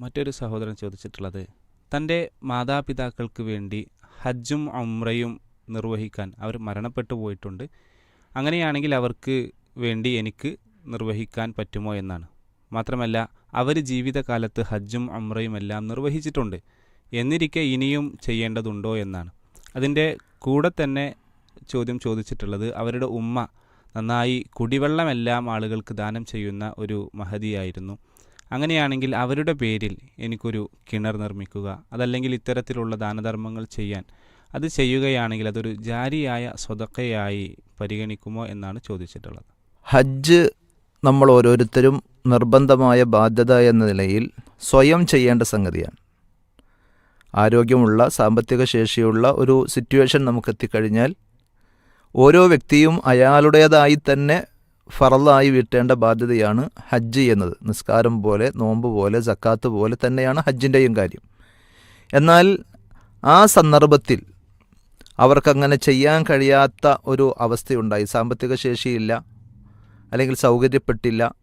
മറ്റൊരു സഹോദരൻ ചോദിച്ചിട്ടുള്ളത് തന്റെ മാതാപിതാക്കൾക്ക് വേണ്ടി ഹജ്ജും ഉംറയും നിർവഹിക്കാൻ അവർ മരണപ്പെട്ടു പോയിട്ടുണ്ട്. അങ്ങനെയാണെങ്കിൽ അവർക്ക് വേണ്ടി എനിക്ക് നിർവഹിക്കാൻ പറ്റുമോ എന്നാണ്. മാത്രമല്ല അവർ ജീവിതകാലത്ത് ഹജ്ജും അമ്രയും എല്ലാം നിർവഹിച്ചിട്ടുണ്ട്. എന്നിരിക്കെ ഇനിയും ചെയ്യേണ്ടതുണ്ടോ എന്നാണ്. അതിന്റെ കൂടെ തന്നെ ചോദ്യം ചോദിച്ചിട്ടുള്ളത് അവരുടെ ഉമ്മ നന്നായി കുടിവെള്ളമെല്ലാം ആളുകൾക്ക് ദാനം ചെയ്യുന്ന ഒരു മഹതിയായിരുന്നു. അങ്ങനെയാണെങ്കിൽ അവരുടെ പേരിൽ എനിക്കൊരു കിണർ നിർമ്മിക്കുക അതല്ലെങ്കിൽ ഇത്തരത്തിലുള്ള ദാനധർമ്മങ്ങൾ ചെയ്യാൻ. അത് ചെയ്യുകയാണെങ്കിൽ അതൊരു ജാരിയായ സ്വതക്കയായി പരിഗണിക്കുമോ എന്നാണ് ചോദിച്ചിട്ടുള്ളത്. ഹജ്ജ് നമ്മൾ ഓരോരുത്തരും നിർബന്ധമായ ബാധ്യത എന്ന നിലയിൽ സ്വയം ചെയ്യേണ്ട സംഗതിയാണ്. ആരോഗ്യമുള്ള സാമ്പത്തിക ശേഷിയുള്ള ഒരു സിറ്റുവേഷൻ നമുക്ക് എത്തിക്കഴിഞ്ഞാൽ ഓരോ വ്യക്തിയും അയാളുടേതായി തന്നെ ഫറലായി വീട്ടേണ്ട ബാധ്യതയാണ് ഹജ്ജ് എന്നത്. നിസ്കാരം പോലെ നോമ്പ് പോലെ സക്കാത്ത് പോലെ തന്നെയാണ് ഹജ്ജിന്റെയും കാര്യം. എന്നാൽ ആ സന്ദർഭത്തിൽ അവർക്കങ്ങനെ ചെയ്യാൻ കഴിയാത്ത ഒരു അവസ്ഥയുണ്ടായി. സാമ്പത്തിക ശേഷിയില്ല അല്ലെങ്കിൽ സൗകര്യപ്പെട്ടില്ല.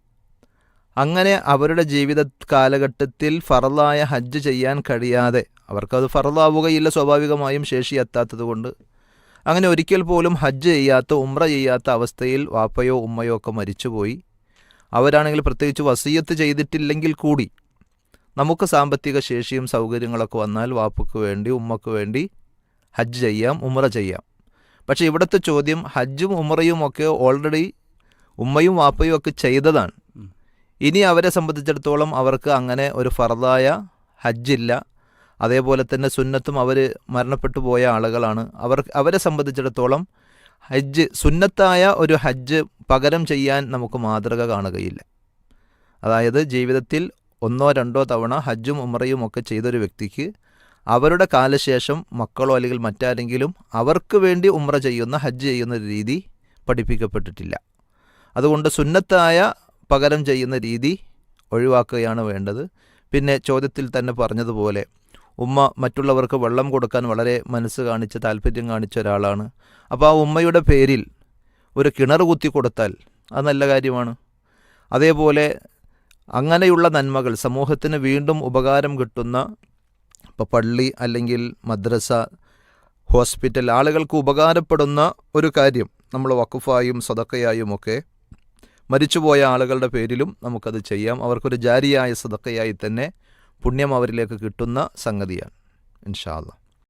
അങ്ങനെ അവരുടെ ജീവിത കാലഘട്ടത്തിൽ ഫറലായ ഹജ്ജ് ചെയ്യാൻ കഴിയാതെ അവർക്കത് ഫറലാവുകയില്ല സ്വാഭാവികമായും ശേഷി എത്താത്തത് കൊണ്ട് അങ്ങനെ ഒരിക്കൽ പോലും ഹജ്ജ് ചെയ്യാത്ത ഉമ്ര ചെയ്യാത്ത അവസ്ഥയിൽ വാപ്പയോ ഉമ്മയോ ഒക്കെ മരിച്ചുപോയി. അവരാണെങ്കിൽ പ്രത്യേകിച്ച് വസീയത്ത് ചെയ്തിട്ടില്ലെങ്കിൽ കൂടി നമുക്ക് സാമ്പത്തിക ശേഷിയും സൗകര്യങ്ങളൊക്കെ വന്നാൽ വാപ്പക്ക് വേണ്ടി ഉമ്മക്ക് വേണ്ടി ഹജ്ജ് ചെയ്യാം ഉമ്ര ചെയ്യാം. പക്ഷേ ഇവിടുത്തെ ചോദ്യം ഹജ്ജും ഉമ്രയും ഒക്കെ ഓൾറെഡി ഉമ്മയും വാപ്പയും ഒക്കെ ചെയ്തതാണ്. ഇനി അവരെ സംബന്ധിച്ചിടത്തോളം അവർക്ക് അങ്ങനെ ഒരു ഫറദായ ഹജ്ജില്ല. അതേപോലെ തന്നെ സുന്നത്തും അവർ മരണപ്പെട്ടു പോയ ആളുകളാണ്. അവർ അവരെ സംബന്ധിച്ചിടത്തോളം ഹജ്ജ് സുന്നത്തായ ഒരു ഹജ്ജ് പകരം ചെയ്യാൻ നമുക്ക് മാതൃക കാണുകയില്ല. അതായത് ജീവിതത്തിൽ ഒന്നോ രണ്ടോ തവണ ഹജ്ജും ഉമറയും ഒക്കെ ചെയ്തൊരു വ്യക്തിക്ക് അവരുടെ കാലശേഷം മക്കളോ അല്ലെങ്കിൽ മറ്റാരെങ്കിലും അവർക്ക് വേണ്ടി ഉമ്ര ചെയ്യുന്ന ഹജ്ജ് ചെയ്യുന്ന രീതി പഠിപ്പിക്കപ്പെട്ടിട്ടില്ല. അതുകൊണ്ട് സുന്നത്തായ പകരം ചെയ്യുന്ന രീതി ഒഴിവാക്കുകയാണ് വേണ്ടത്. പിന്നെ ചോദ്യത്തിൽ തന്നെ പറഞ്ഞതുപോലെ ഉമ്മ മറ്റുള്ളവർക്ക് വെള്ളം കൊടുക്കാൻ വളരെ മനസ്സ് കാണിച്ച് താല്പര്യം കാണിച്ച ഒരാളാണ്. അപ്പോൾ ആ ഉമ്മയുടെ പേരിൽ ഒരു കിണർ കുത്തി കൊടുത്താൽ അത് നല്ല കാര്യമാണ്. അതേപോലെ അങ്ങനെയുള്ള നന്മകൾ സമൂഹത്തിന് വീണ്ടും ഉപകാരം കിട്ടുന്ന ഇപ്പോൾ പള്ളി അല്ലെങ്കിൽ മദ്രസ ഹോസ്പിറ്റൽ ആളുകൾക്ക് ഉപകാരപ്പെടുന്ന ഒരു കാര്യം നമ്മൾ വക്കുഫായും സ്വതക്കയായും ഒക്കെ മരിച്ചുപോയ ആളുകളുടെ പേരിലും നമുക്കത് ചെയ്യാം. അവർക്കൊരു ജാരിയായ സ്വതക്കയായി തന്നെ പുണ്യം അവരിലേക്ക് കിട്ടുന്ന സംഗതിയാണ് ഇൻഷാ അല്ലാ